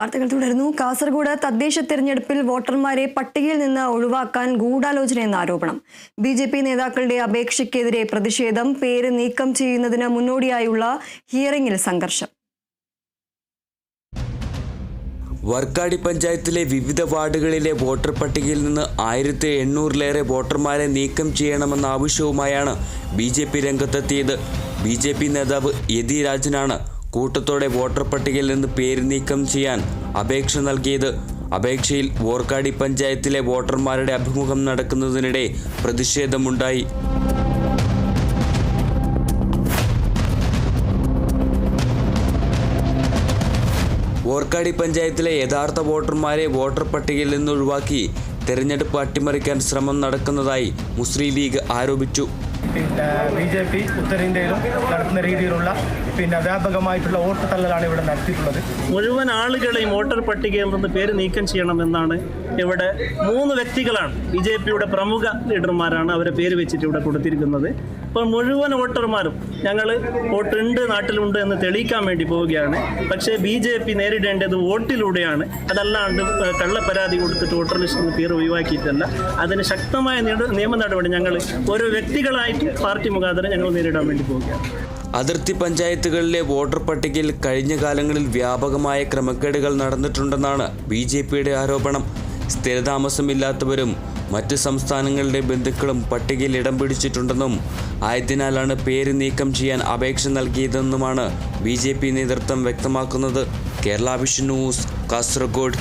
വാർത്തകൾ തുടരുന്നു കാസർഗോഡ് തദ്ദേശ തെരഞ്ഞെടുപ്പിൽ വോട്ടർമാരെ പട്ടികയിൽ നിന്ന് ഒഴിവാക്കാൻ ഗൂഢാലോചനയെന്ന ആരോപണം. ബി ജെ പി നേതാക്കളുടെ അപേക്ഷയ്ക്കെതിരെ പ്രതിഷേധം പേര് നീക്കം ചെയ്യുന്നതിന് മുന്നോടിയായുള്ള ഹിയറിംഗിൽ സംഘർഷം. വർക്കാടി പഞ്ചായത്തിലെ വിവിധ വാർഡുകളിലെ വോട്ടർ പട്ടികയിൽ നിന്ന് ആയിരത്തി എണ്ണൂറിലേറെ വോട്ടർമാരെ നീക്കം ചെയ്യണമെന്ന ആവശ്യവുമായാണ് ബി ജെ പി രംഗത്തെത്തിയത്. ബി ജെ പി നേതാവ് യതി രാജനാണ് കൂട്ടത്തോടെ വോട്ടർ പട്ടികയിൽ നിന്ന് പേര് നീക്കം ചെയ്യാൻ അപേക്ഷ നൽകിയത്. അപേക്ഷയിൽ വോർക്കാടി പഞ്ചായത്തിലെ വോട്ടർമാരുടെ അഭിമുഖം നടക്കുന്നതിനിടെ പ്രതിഷേധമുണ്ടായി. വോർക്കാടി പഞ്ചായത്തിലെ യഥാർത്ഥ വോട്ടർമാരെ വോട്ടർ പട്ടികയിൽ നിന്ന് ഒഴിവാക്കി തെരഞ്ഞെടുപ്പ് അട്ടിമറിക്കാൻ ശ്രമം നടക്കുന്നതായി മുസ്ലിം ലീഗ് ആരോപിച്ചു. പിന്നെ ബി ജെ പി ഉത്തരേന്ത്യയിലും നടത്തുന്ന രീതിയിലുള്ള പിന്നെ വ്യാപകമായിട്ടുള്ള വോട്ട് തള്ളലാണ് ഇവിടെ നടത്തിയിട്ടുള്ളത്. മുഴുവൻ ആളുകളെയും വോട്ടർ പട്ടികയിൽ നിന്ന് പേര് നീക്കം ചെയ്യണമെന്നാണ് ഇവിടെ മൂന്ന് വ്യക്തികളാണ്. ബി ജെ പിയുടെ പ്രമുഖ ലീഡർമാരാണ് അവരെ പേര് വെച്ചിട്ട് ഇവിടെ കൊടുത്തിരിക്കുന്നത്. അപ്പോൾ മുഴുവൻ വോട്ടർമാരും ഞങ്ങൾ വോട്ടുണ്ട് നാട്ടിലുണ്ട് എന്ന് തെളിയിക്കാൻ വേണ്ടി പോവുകയാണ്. പക്ഷേ ബി ജെ പി നേരിടേണ്ടത് വോട്ടിലൂടെയാണ്. അതല്ലാണ്ട് കള്ള പരാതി കൊടുത്തിട്ട് വോട്ടർ ലിസ്റ്റിൽ നിന്ന് പേര് ഒഴിവാക്കിയിട്ടല്ല. അതിന് ശക്തമായ നിയ- നിയമ നടപടി ഞങ്ങൾ ഓരോ വ്യക്തികളായിട്ട് പാർട്ടി മുഖാന്തരം ഞങ്ങൾ നേരിടാൻ വേണ്ടി പോവുകയാണ്. അതിർത്തി പഞ്ചായത്തുകളിലെ വോട്ടർ പട്ടികയിൽ കഴിഞ്ഞ കാലങ്ങളിൽ വ്യാപകമായ ക്രമക്കേടുകൾ നടന്നിട്ടുണ്ടെന്നാണ് ബി ആരോപണം. സ്ഥിരതാമസമില്ലാത്തവരും മറ്റ് സംസ്ഥാനങ്ങളുടെ ബന്ധുക്കളും പട്ടികയിൽ ഇടം പിടിച്ചിട്ടുണ്ടെന്നും ആയതിനാലാണ് പേര് നീക്കം ചെയ്യാൻ അപേക്ഷ നൽകിയതെന്നുമാണ് ബി നേതൃത്വം വ്യക്തമാക്കുന്നത്. Kerala vision news Kasaragod.